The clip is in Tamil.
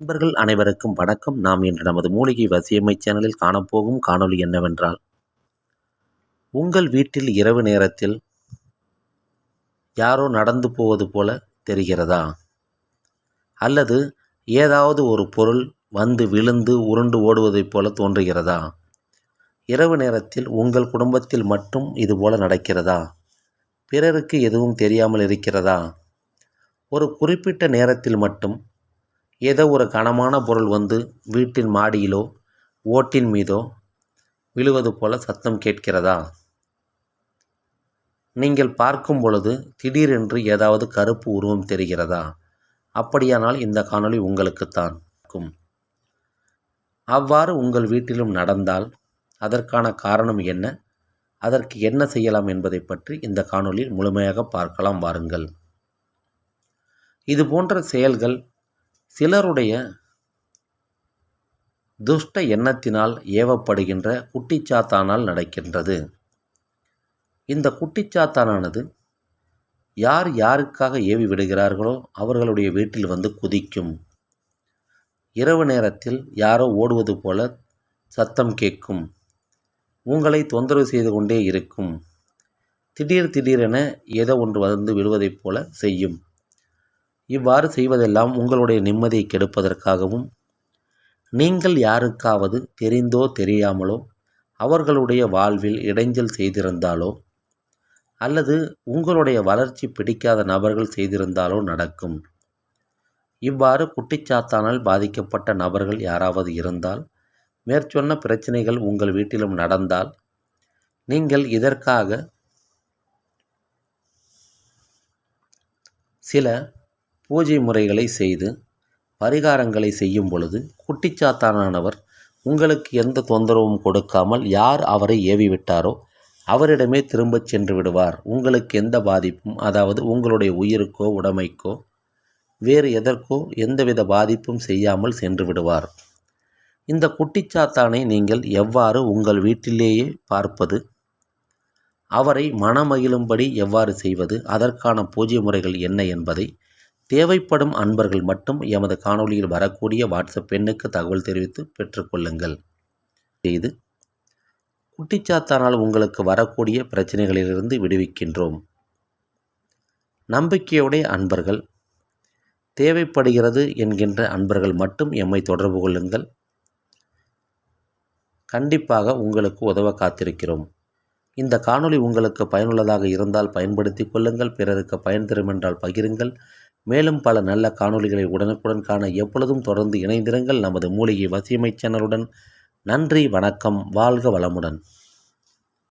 நண்பர்கள் அனைவருக்கும் வணக்கம். நாம் இன்று நமது மூலிகை வசியமை சேனலில் காணப்போகும் காணொளி என்னவென்றால் உங்கள் வீட்டில் இரவு நேரத்தில் யாரோ நடந்து போவது போல தெரிகிறதா? அல்லது ஏதாவது ஒரு பொருள் வந்து விழுந்து உருண்டு ஓடுவதைப் போல தோன்றுகிறதா? இரவு நேரத்தில் உங்கள் குடும்பத்தில் மட்டும் இதுபோல நடக்கிறதா? பிறருக்கு எதுவும் தெரியாமல் இருக்கிறதா? ஒரு குறிப்பிட்ட நேரத்தில் மட்டும் ஏதோ ஒரு கனமான பொருள் வந்து வீட்டின் மாடியிலோ ஓட்டின் மீதோ விழுவது போல சத்தம் கேட்கிறதா? நீங்கள் பார்க்கும் பொழுது திடீரென்று ஏதாவது கருப்பு உருவம் தெரிகிறதா? அப்படியானால் இந்த காணொளி உங்களுக்குத்தான். இருக்கும் அவ்வாறு உங்கள் வீட்டிலும் நடந்தால் அதற்கான காரணம் என்ன? அதற்கு என்ன செய்யலாம் என்பதை பற்றி இந்த காணொளியில் முழுமையாக பார்க்கலாம் வாருங்கள். இது போன்ற செயல்கள் சிலருடைய துஷ்ட எண்ணத்தினால் ஏவப்படுகின்ற குட்டிச்சாத்தானால் நடக்கின்றது. இந்த குட்டிச்சாத்தானானது யார் யாருக்காக ஏவி விடுகிறார்களோ அவர்களுடைய வீட்டில் வந்து குதிக்கும். இரவு நேரத்தில் யாரோ ஓடுவது போல சத்தம் கேட்கும். உங்களை தொந்தரவு செய்து கொண்டே இருக்கும். திடீர் திடீரென ஏதோ ஒன்று வந்து விடுவதைப் போல செய்யும். இவ்வாறு செய்வதெல்லாம் உங்களுடைய நிம்மதியை கெடுப்பதற்காகவும் நீங்கள் யாருக்காவது தெரிந்தோ தெரியாமலோ அவர்களுடைய வாழ்வில் இடைஞ்சல் செய்திருந்தாலோ அல்லது உங்களுடைய வளர்ச்சி பிடிக்காத நபர்கள் செய்திருந்தாலோ நடக்கும். இவ்வாறு குட்டிச்சாத்தானால் பாதிக்கப்பட்ட நபர்கள் யாராவது இருந்தால் மேற்சொன்ன பிரச்சனைகள் உங்கள் வீட்டிலும் நடந்தால் நீங்கள் இதற்காக சில பூஜை முறைகளை செய்து பரிகாரங்களை செய்யும் பொழுது குட்டிச்சாத்தானவர் உங்களுக்கு எந்த தொந்தரவும் கொடுக்காமல் யார் அவரை ஏவி விட்டாரோ அவரிடமே திரும்பச் சென்று விடுவார். உங்களுக்கு எந்த பாதிப்பும் அதாவது உங்களுடைய உயிருக்கோ உடைமைக்கோ வேறு எதற்கோ எந்தவித பாதிப்பும் செய்யாமல் சென்று விடுவார். இந்த குட்டிச்சாத்தானை நீங்கள் எவ்வாறு உங்கள் வீட்டிலேயே பார்ப்பது? அவரை மனமகிழும்படி எவ்வாறு செய்வது? அதற்கான பூஜை முறைகள் என்ன என்பதை தேவைப்படும் அன்பர்கள் மட்டும் எமது காணொளியில் வரக்கூடிய வாட்ஸ்அப் பெண்ணுக்கு தகவல் தெரிவித்து பெற்றுக்கொள்ளுங்கள். செய்து குட்டிச்சாத்தானால் உங்களுக்கு வரக்கூடிய பிரச்சனைகளிலிருந்து விடுவிக்கின்றோம். நம்பிக்கையுடைய அன்பர்கள் தேவைப்படுகிறது என்கின்ற அன்பர்கள் மட்டும் எம்மை தொடர்பு கொள்ளுங்கள். கண்டிப்பாக உங்களுக்கு உதவ காத்திருக்கிறோம். இந்த காணொளி உங்களுக்கு பயனுள்ளதாக இருந்தால் பயன்படுத்தி கொள்ளுங்கள் பிறருக்கு பயன் தரும் என்றால் பகிருங்கள். மேலும் பல நல்ல காணொளிகளை உடனுக்குடன் காண எப்பொழுதும் தொடர்ந்து இணைந்திருங்கள். நமது மூலிகை வசியமை சேனலுடன் நன்றி வணக்கம் வாழ்க வளமுடன்.